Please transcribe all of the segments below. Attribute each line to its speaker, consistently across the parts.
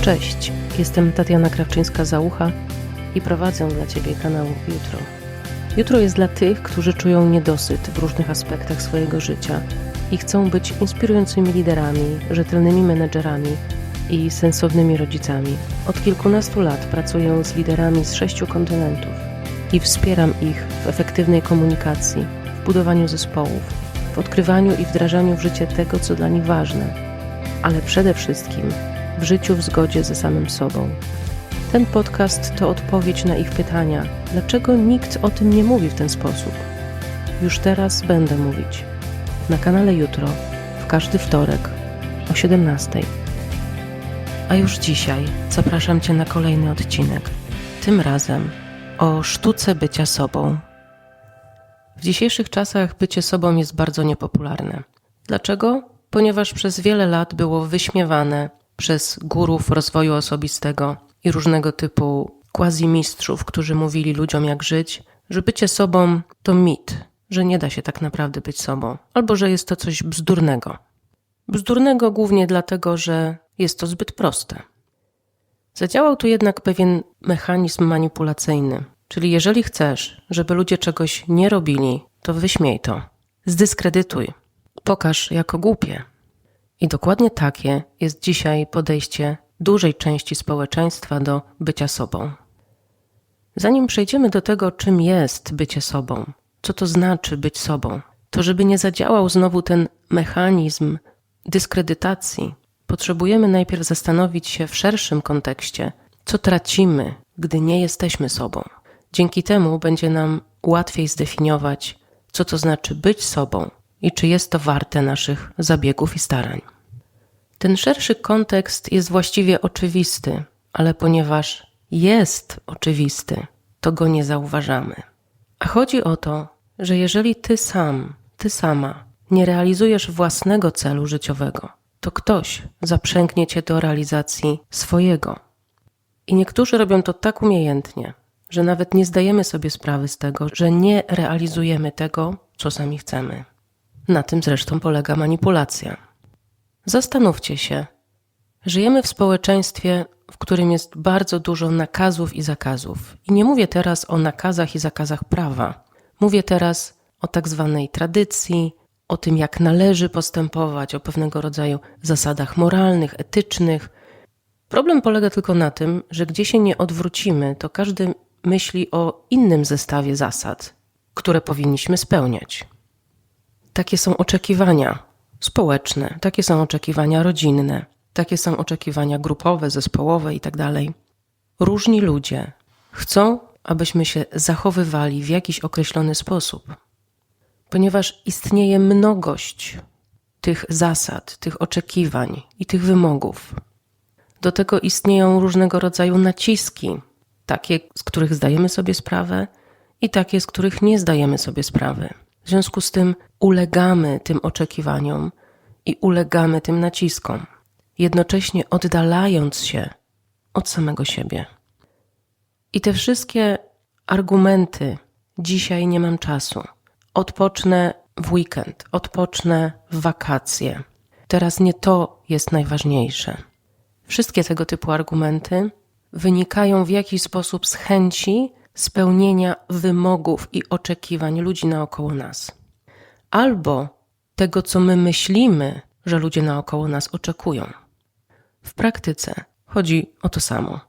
Speaker 1: Cześć, jestem Tatiana Krawczyńska-Załucha i prowadzę dla Ciebie kanał Jutro. Jutro jest dla tych, którzy czują niedosyt w różnych aspektach swojego życia i chcą być inspirującymi liderami, rzetelnymi menedżerami i sensownymi rodzicami. Od kilkunastu lat pracuję z liderami z sześciu kontynentów i wspieram ich w efektywnej komunikacji, w budowaniu zespołów, w odkrywaniu i wdrażaniu w życie tego, co dla nich ważne, ale przede wszystkim w życiu w zgodzie ze samym sobą. Ten podcast to odpowiedź na ich pytania, dlaczego nikt o tym nie mówi w ten sposób. Już teraz będę mówić. Na kanale Jutro, w każdy wtorek o 17. A już dzisiaj zapraszam Cię na kolejny odcinek. Tym razem o sztuce bycia sobą. W dzisiejszych czasach bycie sobą jest bardzo niepopularne. Dlaczego? Ponieważ przez wiele lat było wyśmiewane przez górów rozwoju osobistego i różnego typu quasi-mistrzów, którzy mówili ludziom jak żyć, że bycie sobą to mit, że nie da się tak naprawdę być sobą, albo że jest to coś bzdurnego. Bzdurnego głównie dlatego, że jest to zbyt proste. Zadziałał tu jednak pewien mechanizm manipulacyjny, czyli jeżeli chcesz, żeby ludzie czegoś nie robili, to wyśmiej to, zdyskredytuj, pokaż jako głupie. I dokładnie takie jest dzisiaj podejście dużej części społeczeństwa do bycia sobą. Zanim przejdziemy do tego, czym jest bycie sobą, co to znaczy być sobą, to żeby nie zadziałał znowu ten mechanizm dyskredytacji, potrzebujemy najpierw zastanowić się w szerszym kontekście, co tracimy, gdy nie jesteśmy sobą. Dzięki temu będzie nam łatwiej zdefiniować, co to znaczy być sobą i czy jest to warte naszych zabiegów i starań. Ten szerszy kontekst jest właściwie oczywisty, ale ponieważ jest oczywisty, to go nie zauważamy. A chodzi o to, że jeżeli ty sam, ty sama nie realizujesz własnego celu życiowego, to ktoś zaprzęgnie cię do realizacji swojego. I niektórzy robią to tak umiejętnie, że nawet nie zdajemy sobie sprawy z tego, że nie realizujemy tego, co sami chcemy. Na tym zresztą polega manipulacja. Zastanówcie się. Żyjemy w społeczeństwie, w którym jest bardzo dużo nakazów i zakazów. I nie mówię teraz o nakazach i zakazach prawa. Mówię teraz o tak zwanej tradycji, o tym, jak należy postępować, o pewnego rodzaju zasadach moralnych, etycznych. Problem polega tylko na tym, że gdzie się nie odwrócimy, to każdy myśli o innym zestawie zasad, które powinniśmy spełniać. Takie są oczekiwania społeczne, takie są oczekiwania rodzinne, takie są oczekiwania grupowe, zespołowe itd. Tak Różni ludzie chcą, abyśmy się zachowywali w jakiś określony sposób, ponieważ istnieje mnogość tych zasad, tych oczekiwań i tych wymogów. Do tego istnieją różnego rodzaju naciski, takie, z których zdajemy sobie sprawę, i takie, z których nie zdajemy sobie sprawy. W związku z tym ulegamy tym oczekiwaniom i ulegamy tym naciskom, jednocześnie oddalając się od samego siebie. I te wszystkie argumenty, dzisiaj nie mam czasu, odpocznę w weekend, odpocznę w wakacje. Teraz nie to jest najważniejsze. Wszystkie tego typu argumenty wynikają w jakiś sposób z chęci spełnienia wymogów i oczekiwań ludzi naokoło nas, albo tego, co my myślimy, że ludzie naokoło nas oczekują. W praktyce chodzi o to samo.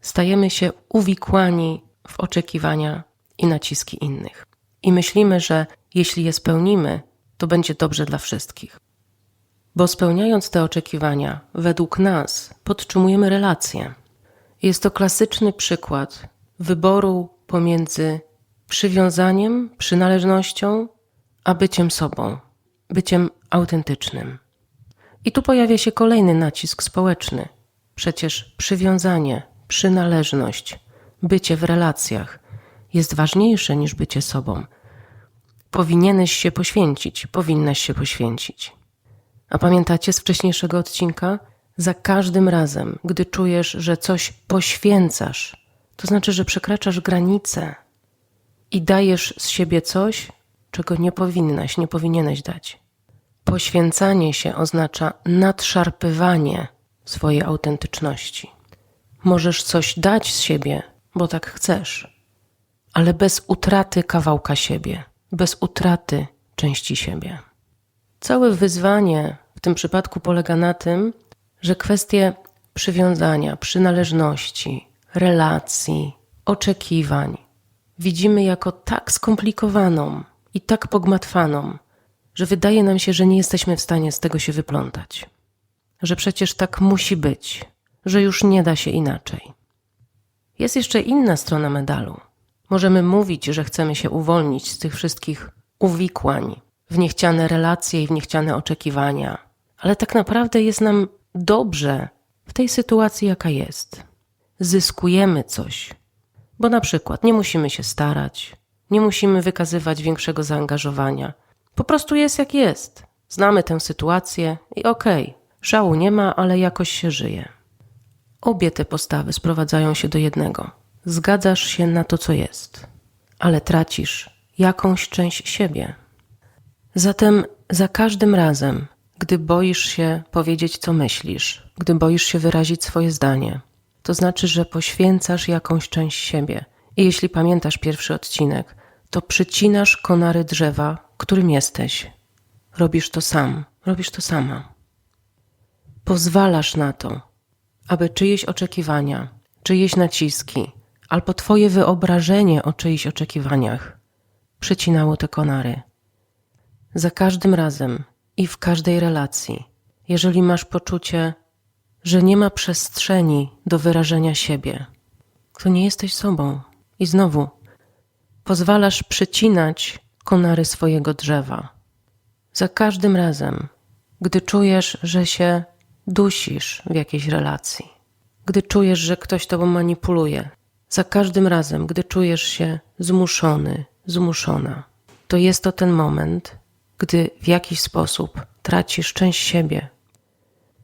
Speaker 1: Stajemy się uwikłani w oczekiwania i naciski innych. I myślimy, że jeśli je spełnimy, to będzie dobrze dla wszystkich. Bo spełniając te oczekiwania, według nas podtrzymujemy relacje. Jest to klasyczny przykład wyboru pomiędzy przywiązaniem, przynależnością, a byciem sobą, byciem autentycznym. I tu pojawia się kolejny nacisk społeczny. Przecież przywiązanie, przynależność, bycie w relacjach jest ważniejsze niż bycie sobą. Powinieneś się poświęcić, powinnaś się poświęcić. A pamiętacie z wcześniejszego odcinka? Za każdym razem, gdy czujesz, że coś poświęcasz, to znaczy, że przekraczasz granice i dajesz z siebie coś, czego nie powinnaś, nie powinieneś dać. Poświęcanie się oznacza nadszarpywanie swojej autentyczności. Możesz coś dać z siebie, bo tak chcesz, ale bez utraty kawałka siebie, bez utraty części siebie. Całe wyzwanie w tym przypadku polega na tym, że kwestie przywiązania, przynależności, relacji, oczekiwań widzimy jako tak skomplikowaną i tak pogmatwaną, że wydaje nam się, że nie jesteśmy w stanie z tego się wyplątać. Że przecież tak musi być, że już nie da się inaczej. Jest jeszcze inna strona medalu. Możemy mówić, że chcemy się uwolnić z tych wszystkich uwikłań w niechciane relacje i w niechciane oczekiwania, ale tak naprawdę jest nam dobrze w tej sytuacji, jaka jest. Zyskujemy coś, bo na przykład nie musimy się starać, nie musimy wykazywać większego zaangażowania. Po prostu jest jak jest. Znamy tę sytuację i okej, okay, szału nie ma, ale jakoś się żyje. Obie te postawy sprowadzają się do jednego. Zgadzasz się na to, co jest, ale tracisz jakąś część siebie. Zatem za każdym razem, gdy boisz się powiedzieć, co myślisz, gdy boisz się wyrazić swoje zdanie, to znaczy, że poświęcasz jakąś część siebie. I jeśli pamiętasz pierwszy odcinek, to przycinasz konary drzewa, którym jesteś. Robisz to sam, robisz to sama. Pozwalasz na to, aby czyjeś oczekiwania, czyjeś naciski, albo Twoje wyobrażenie o czyichś oczekiwaniach przycinało te konary. Za każdym razem i w każdej relacji, jeżeli masz poczucie, że nie ma przestrzeni do wyrażenia siebie, to nie jesteś sobą. I znowu pozwalasz przycinać konary swojego drzewa. Za każdym razem, gdy czujesz, że się dusisz w jakiejś relacji, gdy czujesz, że ktoś tobą manipuluje, za każdym razem, gdy czujesz się zmuszony, zmuszona, to jest to ten moment, gdy w jakiś sposób tracisz część siebie.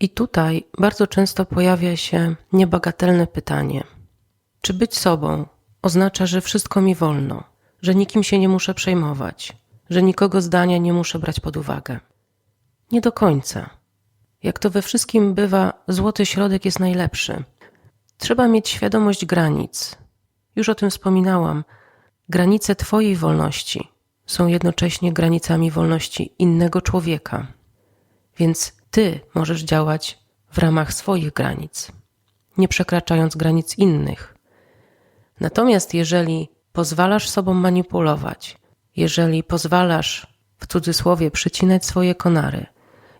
Speaker 1: I tutaj bardzo często pojawia się niebagatelne pytanie: czy być sobą oznacza, że wszystko mi wolno, że nikim się nie muszę przejmować, że nikogo zdania nie muszę brać pod uwagę? Nie do końca. Jak to we wszystkim bywa, złoty środek jest najlepszy. Trzeba mieć świadomość granic. Już o tym wspominałam. Granice Twojej wolności są jednocześnie granicami wolności innego człowieka. Więc Ty możesz działać w ramach swoich granic, nie przekraczając granic innych. Natomiast jeżeli pozwalasz sobą manipulować, jeżeli pozwalasz w cudzysłowie przycinać swoje konary,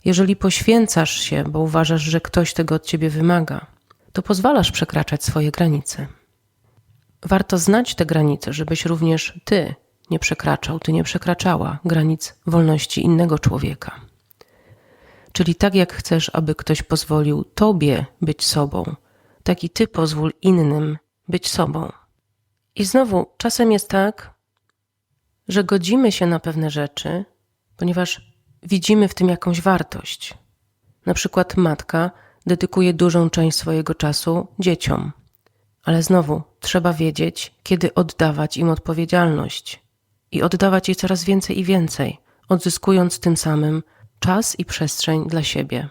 Speaker 1: jeżeli poświęcasz się, bo uważasz, że ktoś tego od ciebie wymaga, to pozwalasz przekraczać swoje granice. Warto znać te granice, żebyś również ty nie przekraczał, ty nie przekraczała granic wolności innego człowieka. Czyli tak jak chcesz, aby ktoś pozwolił tobie być sobą, tak i ty pozwól innym być sobą. I znowu, czasem jest tak, że godzimy się na pewne rzeczy, ponieważ widzimy w tym jakąś wartość. Na przykład matka dedykuje dużą część swojego czasu dzieciom, ale znowu trzeba wiedzieć, kiedy oddawać im odpowiedzialność i oddawać jej coraz więcej i więcej, odzyskując tym samym czas i przestrzeń dla siebie.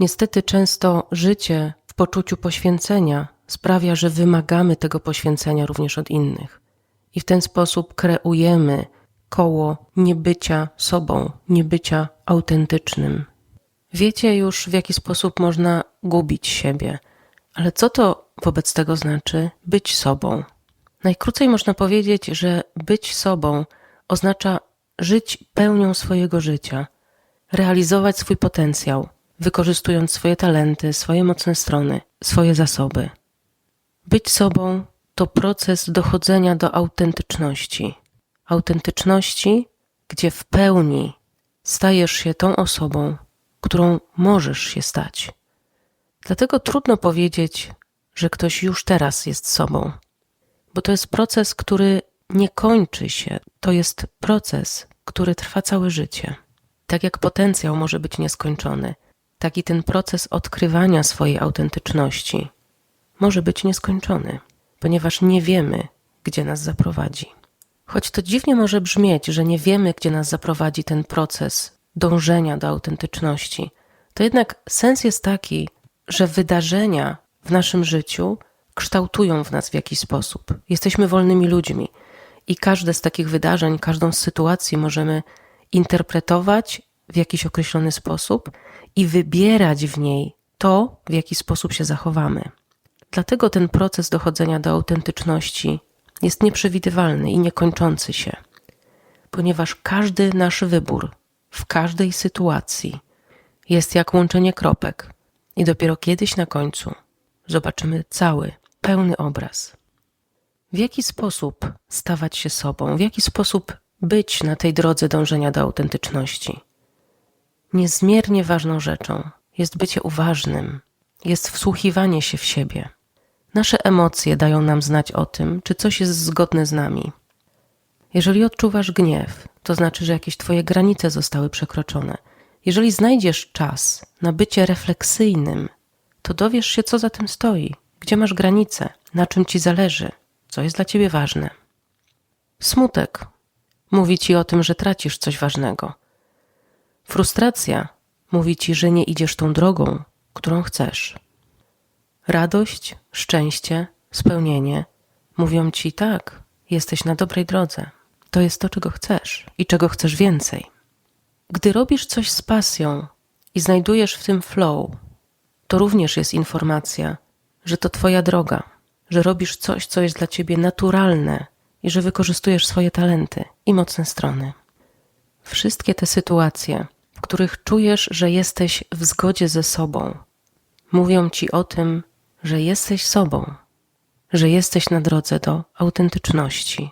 Speaker 1: Niestety często życie w poczuciu poświęcenia sprawia, że wymagamy tego poświęcenia również od innych. I w ten sposób kreujemy koło niebycia sobą, niebycia autentycznym. Wiecie już, w jaki sposób można gubić siebie, ale co to wobec tego znaczy być sobą? Najkrócej można powiedzieć, że być sobą oznacza żyć pełnią swojego życia, realizować swój potencjał, wykorzystując swoje talenty, swoje mocne strony, swoje zasoby. Być sobą to proces dochodzenia do autentyczności. Autentyczności, gdzie w pełni stajesz się tą osobą, którą możesz się stać. Dlatego trudno powiedzieć, że ktoś już teraz jest sobą, bo to jest proces, który nie kończy się, to jest proces, który trwa całe życie. Tak jak potencjał może być nieskończony, tak i ten proces odkrywania swojej autentyczności może być nieskończony, ponieważ nie wiemy, gdzie nas zaprowadzi. Choć to dziwnie może brzmieć, że nie wiemy, gdzie nas zaprowadzi ten proces dążenia do autentyczności, to jednak sens jest taki, że wydarzenia w naszym życiu kształtują w nas w jakiś sposób. Jesteśmy wolnymi ludźmi i każde z takich wydarzeń, każdą z sytuacji możemy interpretować w jakiś określony sposób i wybierać w niej to, w jaki sposób się zachowamy. Dlatego ten proces dochodzenia do autentyczności jest nieprzewidywalny i niekończący się, ponieważ każdy nasz wybór w każdej sytuacji jest jak łączenie kropek, i dopiero kiedyś na końcu zobaczymy cały, pełny obraz. W jaki sposób stawać się sobą, w jaki sposób być na tej drodze dążenia do autentyczności. Niezmiernie ważną rzeczą jest bycie uważnym, jest wsłuchiwanie się w siebie. Nasze emocje dają nam znać o tym, czy coś jest zgodne z nami. Jeżeli odczuwasz gniew, to znaczy, że jakieś Twoje granice zostały przekroczone. Jeżeli znajdziesz czas na bycie refleksyjnym, to dowiesz się, co za tym stoi, gdzie masz granice, na czym Ci zależy, co jest dla Ciebie ważne. Smutek mówi Ci o tym, że tracisz coś ważnego. Frustracja mówi Ci, że nie idziesz tą drogą, którą chcesz. Radość, szczęście, spełnienie mówią Ci tak, jesteś na dobrej drodze. To jest to, czego chcesz i czego chcesz więcej. Gdy robisz coś z pasją i znajdujesz w tym flow, to również jest informacja, że to Twoja droga, że robisz coś, co jest dla Ciebie naturalne i że wykorzystujesz swoje talenty i mocne strony. Wszystkie te sytuacje, w których czujesz, że jesteś w zgodzie ze sobą, mówią Ci o tym, że jesteś sobą, że jesteś na drodze do autentyczności.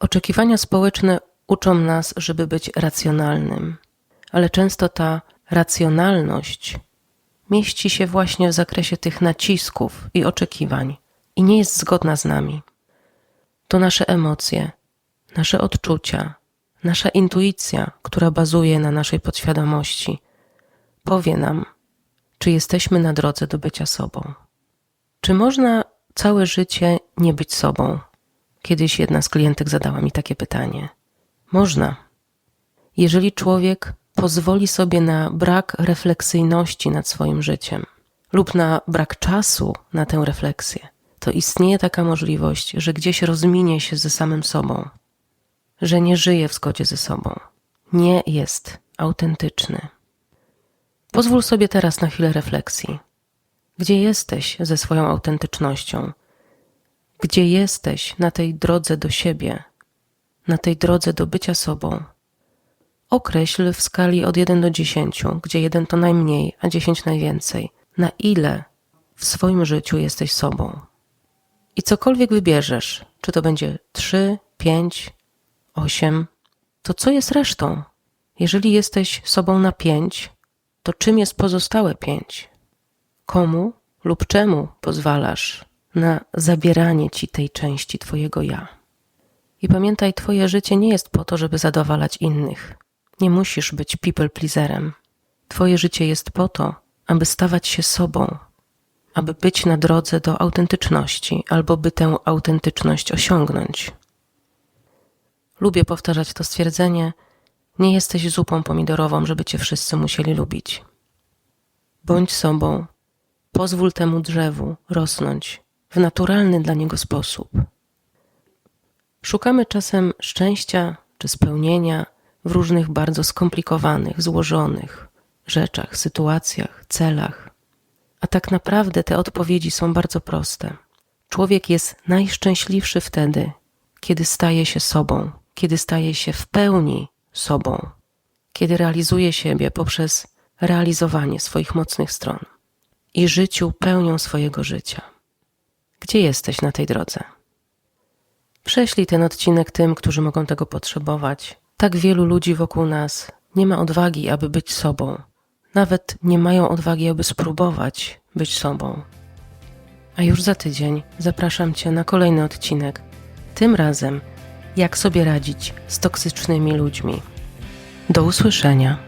Speaker 1: Oczekiwania społeczne uczą nas, żeby być racjonalnym, ale często ta racjonalność mieści się właśnie w zakresie tych nacisków i oczekiwań i nie jest zgodna z nami. To nasze emocje, nasze odczucia, nasza intuicja, która bazuje na naszej podświadomości, powie nam, czy jesteśmy na drodze do bycia sobą. Czy można całe życie nie być sobą? Kiedyś jedna z klientek zadała mi takie pytanie. Można. Jeżeli człowiek pozwoli sobie na brak refleksyjności nad swoim życiem lub na brak czasu na tę refleksję, to istnieje taka możliwość, że gdzieś rozminie się ze samym sobą, że nie żyje w zgodzie ze sobą, nie jest autentyczny. Pozwól sobie teraz na chwilę refleksji. Gdzie jesteś ze swoją autentycznością? Gdzie jesteś na tej drodze do siebie, na tej drodze do bycia sobą? Określ w skali od 1 do 10, gdzie 1 to najmniej, a 10 najwięcej, na ile w swoim życiu jesteś sobą. I cokolwiek wybierzesz, czy to będzie 3, 5, 8, to co jest resztą? Jeżeli jesteś sobą na 5, to czym jest pozostałe 5? Komu lub czemu pozwalasz na zabieranie ci tej części Twojego ja? I pamiętaj, Twoje życie nie jest po to, żeby zadowalać innych. Nie musisz być people pleaserem. Twoje życie jest po to, aby stawać się sobą, aby być na drodze do autentyczności, albo by tę autentyczność osiągnąć. Lubię powtarzać to stwierdzenie: Nie jesteś zupą pomidorową, żeby cię wszyscy musieli lubić. Bądź sobą, pozwól temu drzewu rosnąć w naturalny dla niego sposób. Szukamy czasem szczęścia czy spełnienia w różnych bardzo skomplikowanych, złożonych rzeczach, sytuacjach, celach. A tak naprawdę te odpowiedzi są bardzo proste. Człowiek jest najszczęśliwszy wtedy, kiedy staje się sobą, kiedy staje się w pełni sobą, kiedy realizuje siebie poprzez realizowanie swoich mocnych stron i życiu pełnią swojego życia. Gdzie jesteś na tej drodze? Prześlij ten odcinek tym, którzy mogą tego potrzebować. Tak wielu ludzi wokół nas nie ma odwagi, aby być sobą, nawet nie mają odwagi, aby spróbować być sobą. A już za tydzień zapraszam Cię na kolejny odcinek. Tym razem, jak sobie radzić z toksycznymi ludźmi. Do usłyszenia.